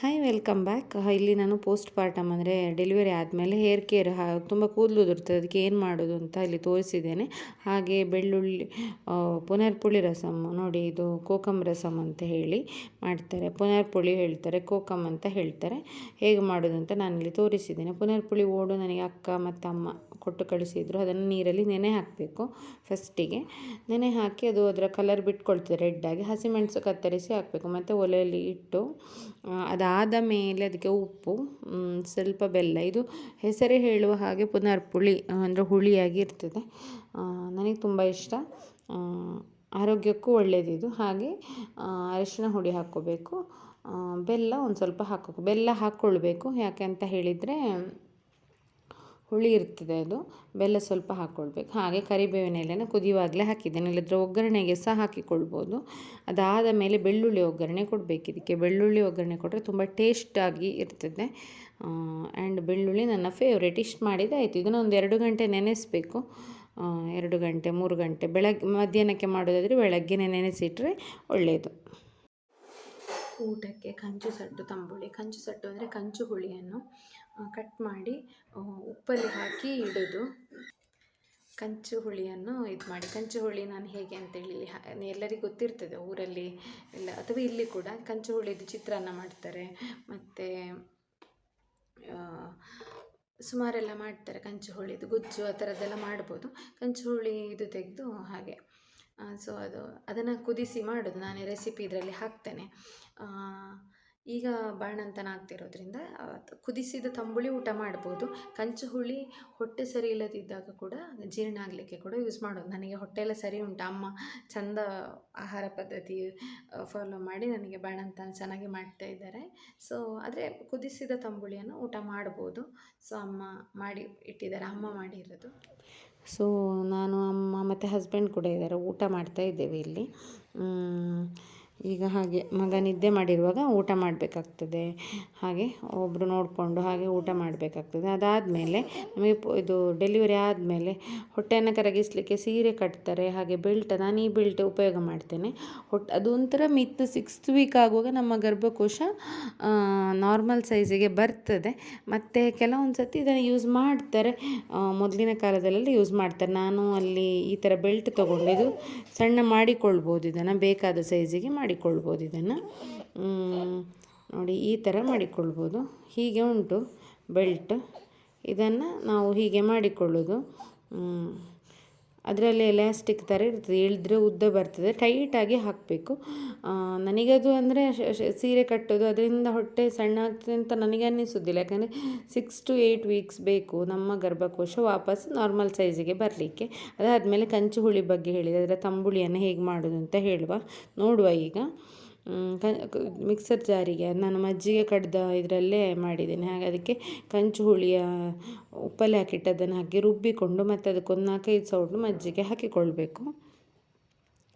Hi welcome back ಇಲ್ಲಿ ನಾನು postpartum ಅಂದರೆ ಡೆಲಿವರಿ ಆದಮೇಲೆ ಹೇರ್ ಕೇರ್ ತುಂಬ ಕೂದಲು ಉದುರ್ತದೆ ಅದಕ್ಕೆ ಏನು ಮಾಡೋದು ಅಂತ ಇಲ್ಲಿ ತೋರಿಸಿದ್ದೇನೆ. ಹಾಗೆ ಬೆಳ್ಳುಳ್ಳಿ ಪುನರ್ಪುಳಿ ರಸಮ್ ನೋಡಿ ಇದು ಕೋಕಮ್ ರಸಮ್ ಅಂತ ಹೇಳಿ ಮಾಡ್ತಾರೆ. ಪುನರ್ಪುಳಿ ಹೇಳ್ತಾರೆ ಕೋಕಮ್ ಅಂತ ಹೇಳ್ತಾರೆ. ಹೇಗೆ ಮಾಡೋದು ಅಂತ ನಾನಿಲ್ಲಿ ತೋರಿಸಿದ್ದೇನೆ. ಪುನರ್ಪುಳಿ ಓಡು ನನಗೆ ಅಕ್ಕ ಮತ್ತು ಅಮ್ಮ ಕೊಟ್ಟು ಕಳಿಸಿದ್ರು. ಅದನ್ನು ನೀರಲ್ಲಿ ನೆನೆ ಹಾಕಬೇಕು ಫಸ್ಟಿಗೆ. ನೆನೆ ಹಾಕಿ ಅದು ಅದರ ಕಲರ್ ಬಿಟ್ಕೊಳ್ತದೆ ರೆಡ್ಡಾಗಿ ಹಸಿಮೆಣಸು ಕತ್ತರಿಸಿ ಹಾಕಬೇಕು. ಮತ್ತು ಒಲೆಯಲ್ಲಿ ಇಟ್ಟು ಅದಾದ ಮೇಲೆ ಅದಕ್ಕೆ ಉಪ್ಪು ಸ್ವಲ್ಪ ಬೆಲ್ಲ. ಇದು ಹೆಸರೇ ಹೇಳುವ ಹಾಗೆ ಪುನರ್ಪುಳಿ ಅಂದರೆ ಹುಳಿಯಾಗಿ ಇರ್ತದೆ. ನನಗೆ ತುಂಬ ಇಷ್ಟ. ಆರೋಗ್ಯಕ್ಕೂ ಒಳ್ಳೆಯದಿದು ಹಾಗೆ ಅರಿಶಿನ ಹುಡಿ ಹಾಕ್ಕೋಬೇಕು. ಬೆಲ್ಲ ಒಂದು ಸ್ವಲ್ಪ ಹಾಕಬೇಕು ಬೆಲ್ಲ ಹಾಕ್ಕೊಳ್ಬೇಕು. ಯಾಕೆ ಅಂತ ಹೇಳಿದರೆ ಹುಳಿ ಇರ್ತದೆ ಅದು. ಬೆಲ್ಲ ಸ್ವಲ್ಪ ಹಾಕ್ಕೊಳ್ಬೇಕು ಹಾಗೆ ಕರಿಬೇವಿನ ಎಲೆನ ಕುದಿಯುವಾಗಲೇ ಹಾಕಿದ್ದೇನೆ. ಇಲ್ಲದ್ರೆ ಒಗ್ಗರಣೆಗೆ ಸಹ ಹಾಕಿಕೊಳ್ಬೋದು. ಅದಾದ ಮೇಲೆ ಬೆಳ್ಳುಳ್ಳಿ ಒಗ್ಗರಣೆ ಕೊಡಬೇಕು ಇದಕ್ಕೆ. ಬೆಳ್ಳುಳ್ಳಿ ಒಗ್ಗರಣೆ ಕೊಟ್ಟರೆ ತುಂಬ ಟೇಸ್ಟಾಗಿ ಇರ್ತದೆ. ಆ್ಯಂಡ್ ಬೆಳ್ಳುಳ್ಳಿ ನನ್ನ ಫೇವ್ರೇಟ್ ಇಷ್ಟು ಮಾಡಿದೆ ಆಯಿತು. ಇದನ್ನು ಒಂದು ಎರಡು ಗಂಟೆ ನೆನೆಸಬೇಕು. ಎರಡು ಗಂಟೆ, ಮೂರು ಗಂಟೆ ಬೆಳಗ್ಗೆ ಮಧ್ಯಾಹ್ನಕ್ಕೆ ಮಾಡೋದಾದರೆ ಬೆಳಗ್ಗೆನೆ ನೆನೆಸಿಟ್ರೆ ಒಳ್ಳೆಯದು ಊಟಕ್ಕೆ ಕಂಚು ಸಟ್ಟು ತಂಬುಳಿ. ಕಂಚು ಸಟ್ಟು ಅಂದರೆ ಕಂಚು ಹುಳಿಯನ್ನು ಕಟ್ ಮಾಡಿ ಉಪ್ಪಲ್ಲಿ ಹಾಕಿ ಇಡೋದು. ಕಂಚು ಹುಳಿಯನ್ನು ಇದು ಮಾಡಿ. ಕಂಚು ಹುಳಿ ನಾನು ಹೇಗೆ ಅಂತೇಳಿ ಎಲ್ಲರಿಗೂ ಗೊತ್ತಿರ್ತದೆ, ಊರಲ್ಲಿ ಎಲ್ಲ, ಅಥವಾ ಇಲ್ಲಿ ಕೂಡ ಕಂಚು ಹುಳಿದು ಚಿತ್ರಾನ್ನ ಮಾಡ್ತಾರೆ. ಮತ್ತು ಸುಮಾರೆಲ್ಲ ಮಾಡ್ತಾರೆ ಕಂಚು ಹುಳಿದು ಗುಜ್ಜು ಆ ಥರದ್ದೆಲ್ಲ ಮಾಡ್ಬೋದು. ಕಂಚು ಹುಳಿ ಇದು ತೆಗೆದು ಹಾಗೆ ಸೊ ಅದು, ಅದನ್ನು ಕುದಿಸಿ ಮಾಡೋದು. ನಾನು ರೆಸಿಪಿ ಇದರಲ್ಲಿ ಹಾಕ್ತೇನೆ. ಈಗ ಬಾಣಂತನ ಆಗ್ತಿರೋದ್ರಿಂದ ಕುದಿಸಿದ ತಂಬುಳಿ ಊಟ ಮಾಡ್ಬೋದು. ಕಂಚು ಹುಳಿ ಹೊಟ್ಟೆ ಸರಿ ಇಲ್ಲದಿದ್ದಾಗ ಕೂಡ ಜೀರ್ಣ ಆಗಲಿಕ್ಕೆ ಕೂಡ ಯೂಸ್ ಮಾಡೋದು. ನನಗೆ ಹೊಟ್ಟೆ ಎಲ್ಲ ಸರಿ ಉಂಟು. ಅಮ್ಮ ಚಂದ ಆಹಾರ ಪದ್ಧತಿ ಫಾಲೋ ಮಾಡಿ ನನಗೆ ಬಾಣಂತನ ಚೆನ್ನಾಗಿ ಮಾಡ್ತಾ ಇದ್ದಾರೆ. ಸೊ ಆದರೆ ಕುದಿಸಿದ ತಂಬುಳಿಯನ್ನು ಊಟ ಮಾಡ್ಬೋದು. ಸೊ ಅಮ್ಮ ಮಾಡಿ ಇಟ್ಟಿದ್ದಾರೆ. ಅಮ್ಮ ಮಾಡಿರೋದು. ಸೊ ನಾನು ಅಮ್ಮ ಮತ್ತು ಹಸ್ಬೆಂಡ್ ಕೂಡ ಇದ್ದಾರೆ. ಊಟ ಮಾಡ್ತಾ ಇದ್ದೇವೆ ಇಲ್ಲಿ. ಈಗ ಹಾಗೆ ಮಗ ನಿದ್ದೆ ಮಾಡಿರುವಾಗ ಊಟ ಮಾಡಬೇಕಾಗ್ತದೆ. ಹಾಗೆ ಒಬ್ಬರು ನೋಡಿಕೊಂಡು ಹಾಗೆ ಊಟ ಮಾಡಬೇಕಾಗ್ತದೆ. ಅದಾದಮೇಲೆ ನಮಗೆ ಇದು ಡೆಲಿವರಿ ಆದಮೇಲೆ ಹೊಟ್ಟೆಯನ್ನು ಕರಗಿಸಲಿಕ್ಕೆ ಸೀರೆ ಕಟ್ತಾರೆ. ಹಾಗೆ ಬೆಲ್ಟ್ ನಾನು ಈ ಬೆಲ್ಟ್ ಉಪಯೋಗ ಮಾಡ್ತೇನೆ. ಹೊಟ್ಟೆ ಅದು ಒಂಥರ ಮಿತ್ ಸಿಕ್ಸ್ತ್ ವೀಕ್ ಆಗುವಾಗ ನಮ್ಮ ಗರ್ಭಕೋಶ ನಾರ್ಮಲ್ ಸೈಜಿಗೆ ಬರ್ತದೆ. ಮತ್ತು ಕೆಲವೊಂದು ಸತಿ ಇದನ್ನು ಯೂಸ್ ಮಾಡ್ತಾರೆ. ಮೊದಲಿನ ಕಾಲದಲ್ಲೆಲ್ಲ ಯೂಸ್ ಮಾಡ್ತಾರೆ. ನಾನು ಅಲ್ಲಿ ಈ ಥರ ಬೆಲ್ಟ್ ತೊಗೊಂಡು ಇದು ಸಣ್ಣ ಮಾಡಿಕೊಳ್ಬೋದು. ಇದನ್ನು ಬೇಕಾದ ಸೈಜಿಗೆ ಮಾಡಿಕೊಳ್ಬೋದು ಇದನ್ನು. ನೋಡಿ ಈ ಥರ ಮಾಡಿಕೊಳ್ಬೋದು. ಹೀಗೆ ಉಂಟು ಬೆಲ್ಟ್. ಇದನ್ನು ನಾವು ಹೀಗೆ ಮಾಡಿಕೊಳ್ಳೋದು. ಅದರಲ್ಲಿ ಎಲಾಸ್ಟಿಕ್ ಥರ ಇರ್ತದೆ. ಇಳಿದ್ರೆ ಉದ್ದ ಬರ್ತದೆ. ಟೈಟಾಗಿ ಹಾಕಬೇಕು. ನನಗದು ಅಂದರೆ ಸೀರೆ ಕಟ್ಟೋದು ಅದರಿಂದ ಹೊಟ್ಟೆ ಸಣ್ಣ ಆಗ್ತದೆ ಅಂತ ನನಗೆ ಅನ್ನಿಸೋದಿಲ್ಲ. ಯಾಕಂದರೆ ಸಿಕ್ಸ್ ಟು ಏಯ್ಟ್ ವೀಕ್ಸ್ ಬೇಕು ನಮ್ಮ ಗರ್ಭಕೋಶ ವಾಪಸ್ ನಾರ್ಮಲ್ ಸೈಜಿಗೆ ಬರಲಿಕ್ಕೆ. ಅದಾದಮೇಲೆ ಕಂಚು ಹುಳಿ ಬಗ್ಗೆ ಹೇಳಿದೆ. ಅದರ ತಂಬುಳಿಯನ್ನು ಹೇಗೆ ಮಾಡೋದು ಅಂತ ಹೇಳುವ. ನೋಡುವ ಈಗ. ಮಿಕ್ಸರ್ ಜಾರಿಗೆ ನಾನು ಮಜ್ಜಿಗೆ ಕಡ್ದ ಇದರಲ್ಲೇ ಮಾಡಿದ್ದೀನಿ. ಹಾಗೆ ಅದಕ್ಕೆ ಕಂಚು ಹುಳಿಯ ಉಪ್ಪಲ್ಲಿ ಹಾಕಿಟ್ಟು ಅದನ್ನು ಹಾಕಿ ರುಬ್ಬಿಕೊಂಡು ಮತ್ತು ಅದಕ್ಕೊಂದು ನಾಲ್ಕೈದು ಸೌಟು ಮಜ್ಜಿಗೆ ಹಾಕಿಕೊಳ್ಬೇಕು.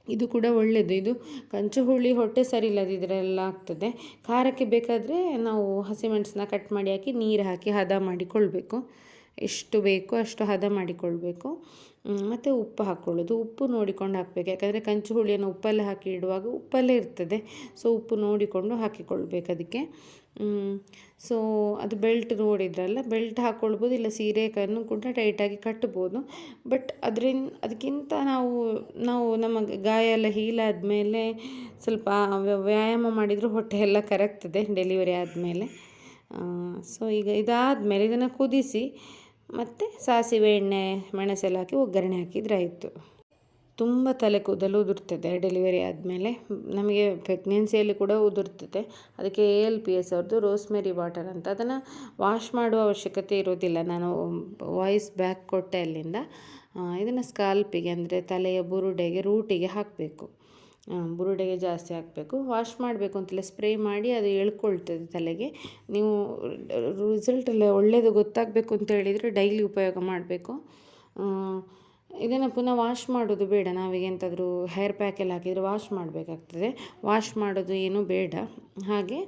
ಇದು ಕೂಡ ಒಳ್ಳೆಯದು ಇದು ಕಂಚು ಹುಳಿ ಹೊಟ್ಟೆ ಸರಿ ಇಲ್ಲದಿದ್ರೆಲ್ಲ ಆಗ್ತದೆ. ಖಾರಕ್ಕೆ ಬೇಕಾದರೆ ನಾವು ಹಸಿಮೆಣಸನ್ನ ಕಟ್ ಮಾಡಿ ಹಾಕಿ ನೀರು ಹಾಕಿ ಹದ ಮಾಡಿಕೊಳ್ಬೇಕು. ಎಷ್ಟು ಬೇಕೋ ಅಷ್ಟು ಹದ ಮಾಡಿಕೊಳ್ಬೇಕು. ಮತ್ತು ಉಪ್ಪು ಹಾಕ್ಕೊಳ್ಳೋದು ಉಪ್ಪು ನೋಡಿಕೊಂಡು ಹಾಕಬೇಕು. ಯಾಕಂದರೆ ಕಂಚು ಹುಳಿಯನ್ನು ಉಪ್ಪಲ್ಲೇ ಹಾಕಿ ಇಡುವಾಗ ಉಪ್ಪಲ್ಲೇ ಇರ್ತದೆ. ಸೊ, ಉಪ್ಪು ನೋಡಿಕೊಂಡು ಹಾಕಿಕೊಳ್ಬೇಕು ಅದಕ್ಕೆ. ಸೊ, ಅದು ಬೆಲ್ಟ್ ನೋಡಿದ್ರಲ್ಲ, ಬೆಲ್ಟ್ ಹಾಕ್ಕೊಳ್ಬೋದು ಇಲ್ಲ ಸೀರೆಯನ್ನು ಕೂಡ ಟೈಟಾಗಿ ಕಟ್ಟಬೋದು ಬಟ್ ಅದರಿಂದ, ಅದಕ್ಕಿಂತ ನಾವು ನಾವು ನಮ್ಮ ಗಾಯ ಎಲ್ಲ ಹೀಲಾದ ಮೇಲೆ ಸ್ವಲ್ಪ ವ್ಯ- ವ್ಯಾಯಾಮ ಮಾಡಿದರೂ ಹೊಟ್ಟೆ ಎಲ್ಲ ಕರಗ್ತದೆ ಡೆಲಿವರಿ ಆದಮೇಲೆ. ಸೊ, ಈಗ ಇದಾದಮೇಲೆ ಇದನ್ನು ಕುದಿಸಿ ಮತ್ತು ಸಾಸಿವೆ ಎಣ್ಣೆ, ಮೆಣಸೆಲ್ಲ ಹಾಕಿ ಒಗ್ಗರಣೆ ಹಾಕಿದರೆ ಆಯಿತು. ತುಂಬ ತಲೆ ಕೂದಲು ಉದುರ್ತದೆ ಡೆಲಿವರಿ ಆದಮೇಲೆ. ನಮಗೆ ಪ್ರೆಗ್ನೆನ್ಸಿಯಲ್ಲಿ ಕೂಡ ಉದುರ್ತದೆ. ಅದಕ್ಕೆ ಎ ಎಲ್ ಪಿ ಎಸ್ ಅವ್ರದ್ದು ರೋಸ್ಮೆರಿ ವಾಟರ್ ಅಂತ. ಅದನ್ನು ವಾಶ್ ಮಾಡುವ ಅವಶ್ಯಕತೆ ಇರೋದಿಲ್ಲ ನಾನು ವಾಯ್ಸ್ ಬ್ಯಾಕ್ ಕೊಟ್ಟೆ ಅಲ್ಲಿಂದ. ಇದನ್ನು ಸ್ಕಾಲ್ಪಿಗೆ ಅಂದರೆ ತಲೆಯ ಬುರುಡೆಗೆ ರೂಟಿಗೆ ಹಾಕಬೇಕು. ಬುರುಡೆಗೆ ಜಾಸ್ತಿ ಹಾಕಬೇಕು. ವಾಶ್ ಮಾಡಬೇಕು ಅಂತಿಲ್ಲ ಸ್ಪ್ರೇ ಮಾಡಿ ಅದು ಎಳ್ಕೊಳ್ತದೆ ತಲೆಗೆ. ನೀವು ರಿಸಲ್ಟ್ ಎಲ್ಲ ಒಳ್ಳೆಯದು ಗೊತ್ತಾಗಬೇಕು ಅಂತ ಹೇಳಿದರೆ ಡೈಲಿ ಉಪಯೋಗ ಮಾಡಬೇಕು. ಇದನ್ನು ಪುನಃ ವಾಶ್ ಮಾಡೋದು ಬೇಡ. ನಾವೀಗ ಎಂತಾದರೂ ಹೇರ್ ಪ್ಯಾಕ್ ಎಲ್ಲ ಹಾಕಿದರೆ ವಾಶ್ ಮಾಡಬೇಕಾಗ್ತದೆ. ವಾಶ್ ಮಾಡೋದು ಏನು ಬೇಡ. ಹಾಗೆ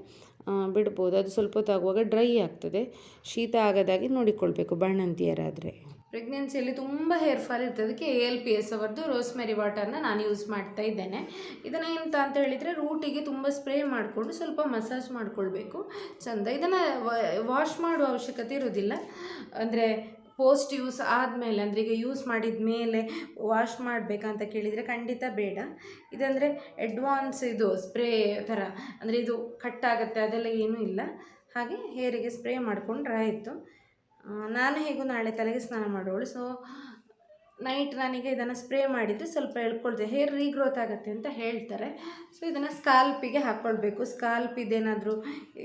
ಬಿಡ್ಬೋದು. ಅದು ಸ್ವಲ್ಪ ಹೊತ್ತಾಗುವಾಗ ಡ್ರೈ ಆಗ್ತದೆ. ಶೀತ ಆಗದಾಗೆ ನೋಡಿಕೊಳ್ಬೇಕು ಬಾಣಂತಿಯರಾದರೆ ಪ್ರೆಗ್ನೆನ್ಸಿಯಲ್ಲಿ ತುಂಬ ಹೇರ್ ಫಾಲ್ ಇರ್ತದೆ ಅದಕ್ಕೆ ಎ ಎಲ್ ಪಿ ಎಸ್ ಅವರದ್ದು ರೋಸ್ಮೆರಿ ವಾಟರ್ನ ನಾನು ಯೂಸ್ ಮಾಡ್ತಾ ಇದ್ದೇನೆ. ಇದನ್ನು ಎಂತ ಅಂತ ಹೇಳಿದರೆ ರೂಟಿಗೆ ತುಂಬ ಸ್ಪ್ರೇ ಮಾಡಿಕೊಂಡು ಸ್ವಲ್ಪ ಮಸಾಜ್ ಮಾಡಿಕೊಳ್ಬೇಕು. ಚಂದ. ಇದನ್ನು ವಾಶ್ ಮಾಡುವ ಅವಶ್ಯಕತೆ ಇರೋದಿಲ್ಲ ಅಂದರೆ ಪೋಸ್ಟ್ ಯೂಸ್ ಆದಮೇಲೆ, ಅಂದರೆ ಈಗ ಯೂಸ್ ಮಾಡಿದ ಮೇಲೆ ವಾಶ್ ಮಾಡಬೇಕಂತ ಕೇಳಿದರೆ ಖಂಡಿತ ಬೇಡ. ಇದಂದರೆ ಅಡ್ವಾನ್ಸ್ ಇದು ಸ್ಪ್ರೇ ಥರ. ಅಂದರೆ ಇದು ಕಟ್ ಆಗುತ್ತೆ, ಅದೆಲ್ಲ ಏನೂ ಇಲ್ಲ. ಹಾಗೆ ಹೇರಿಗೆ ಸ್ಪ್ರೇ ಮಾಡಿಕೊಂಡ್ರೆ ಆಯಿತು. ನಾನು ಹೇಗೂ ನಾಳೆ ತಲೆಗೆ ಸ್ನಾನ ಮಾಡೋಳು. ಸೊ ನೈಟ್ ನನಗೆ ಇದನ್ನು ಸ್ಪ್ರೇ ಮಾಡಿದರೆ ಸ್ವಲ್ಪ ಎಳ್ಕೊಳ್ತೇವೆ ಹೇರ್ ರೀಗ್ರೋತ್ ಆಗುತ್ತೆ ಅಂತ ಹೇಳ್ತಾರೆ. ಸೊ ಇದನ್ನು ಸ್ಕಾಲ್ಪಿಗೆ ಹಾಕ್ಕೊಳ್ಬೇಕು ಸ್ಕಾಲ್ಪ್ ಇದೇನಾದರೂ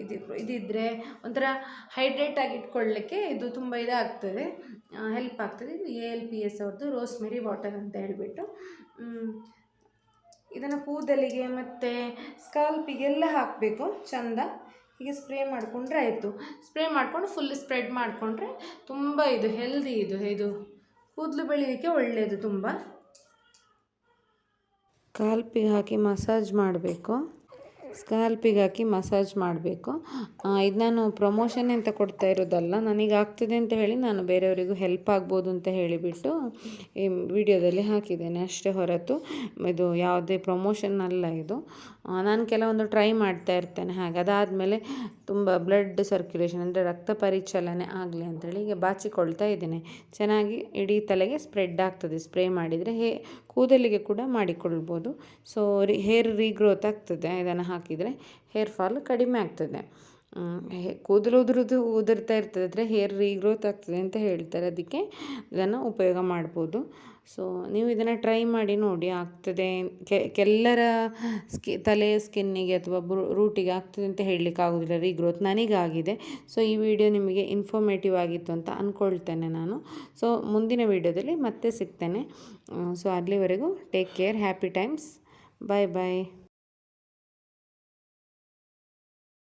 ಇದು ಇದಿದ್ದರೆ ಒಂಥರ ಹೈಡ್ರೇಟ್ ಆಗಿ ಇಟ್ಕೊಳ್ಳಿಕ್ಕೆ ಇದು ತುಂಬ ಇದಾಗ್ತದೆ. ಹೆಲ್ಪ್ ಆಗ್ತದೆ. ಇದು ಎ ಎಲ್ ಪಿ ಎಸ್ ಅವ್ರದ್ದು ರೋಸ್ಮೆರಿ ವಾಟರ್ ಅಂತ ಹೇಳಿಬಿಟ್ಟು. ಇದನ್ನು ಕೂದಲಿಗೆ ಮತ್ತು ಸ್ಕಾಲ್ಪಿಗೆಲ್ಲ ಹಾಕಬೇಕು. ಚಂದ. ಹೀಗೆ ಸ್ಪ್ರೇ ಮಾಡಿಕೊಂಡ್ರೆ ಆಯಿತು. ಸ್ಪ್ರೇ ಮಾಡಿಕೊಂಡು ಫುಲ್ ಸ್ಪ್ರೆಡ್ ಮಾಡಿಕೊಂಡ್ರೆ ತುಂಬ ಇದು ಹೆಲ್ದಿ ಇದು ಇದು ಕೂದಲು ಬೆಳೆಯೋಕ್ಕೆ ಒಳ್ಳೆಯದು ತುಂಬ. ಕಾಲ್ಪಿಗೆ ಹಾಕಿ ಮಸಾಜ್ ಮಾಡಬೇಕು. ಸ್ಕಾಲ್ಪಿಗೆ ಹಾಕಿ ಮಸಾಜ್ ಮಾಡಬೇಕು. ಇದು ನಾನು ಪ್ರಮೋಷನ್ ಅಂತ ಕೊಡ್ತಾ ಇರೋದಲ್ಲ, ನನಗೆ ಆಗ್ತದೆ ಅಂತ ಹೇಳಿ ನಾನು ಬೇರೆಯವರಿಗೂ ಹೆಲ್ಪ್ ಆಗ್ಬೋದು ಅಂತ ಹೇಳಿಬಿಟ್ಟು ಈ ವಿಡಿಯೋದಲ್ಲಿ ಹಾಕಿದ್ದೇನೆ ಅಷ್ಟೇ ಹೊರತು. ಇದು ಯಾವುದೇ ಪ್ರಮೋಷನ್ ಅಲ್ಲ ಇದು. ನಾನು ಕೆಲವೊಂದು ಟ್ರೈ ಮಾಡ್ತಾ ಇರ್ತೇನೆ, ಹಾಗೆ ಅದಾದಮೇಲೆ ತುಂಬ ಬ್ಲಡ್ ಸರ್ಕ್ಯುಲೇಷನ್ ಅಂದರೆ ರಕ್ತ ಪರಿಚಲನೆ ಆಗಲಿ ಅಂತೇಳಿ ಈಗ ಬಾಚಿಕೊಳ್ತಾ ಇದ್ದೇನೆ. ಚೆನ್ನಾಗಿ ಇಡೀ ತಲೆಗೆ ಸ್ಪ್ರೆಡ್ ಆಗ್ತದೆ ಸ್ಪ್ರೇ ಮಾಡಿದರೆ ಹೇ ಕೂದಲಿಗೆ ಕೂಡ ಮಾಡಿಕೊಳ್ಬೋದು. ಸೊ ರಿ ಹೇರ್ ರೀಗ್ರೋತ್ ಆಗ್ತದೆ ಇದನ್ನು ಹಾಕಿದರೆ. ಹೇರ್ ಫಾಲ್ ಕಡಿಮೆ ಆಗ್ತದೆ. ಕೂದಲು ಉದುರುದು ಉದುರ್ತಾ ಇರ್ತದೆ ಅಂದರೆ ಹೇರ್ ರೀಗ್ರೋತ್ ಆಗ್ತದೆ ಅಂತ ಹೇಳ್ತಾರೆ. ಅದಕ್ಕೆ ಇದನ್ನು ಉಪಯೋಗ ಮಾಡ್ಬೋದು. ಸೊ ನೀವು ಇದನ್ನು ಟ್ರೈ ಮಾಡಿ ನೋಡಿ, ಆಗ್ತದೆ. ಕೆಲ್ಲರ ಸ್ಕಿ ತಲೆಯ ಸ್ಕಿನ್ನಿಗೆ ಅಥವಾ ರೂಟಿಗೆ ಆಗ್ತದೆ ಅಂತ ಹೇಳಲಿಕ್ಕೆ ಆಗೋದಿಲ್ಲ ರೀಗ್ರೋತ್ ನನಗಾಗಿದೆ. ಸೊ ಈ ವಿಡಿಯೋ ನಿಮಗೆ ಇನ್ಫಾರ್ಮೇಟಿವ್ ಆಗಿತ್ತು ಅಂತ ಅಂದ್ಕೊಳ್ತೇನೆ ನಾನು. ಸೊ ಮುಂದಿನ ವಿಡಿಯೋದಲ್ಲಿ ಮತ್ತೆ ಸಿಗ್ತೇನೆ. ಸೊ ಅಲ್ಲಿವರೆಗೂ take care happy times bye bye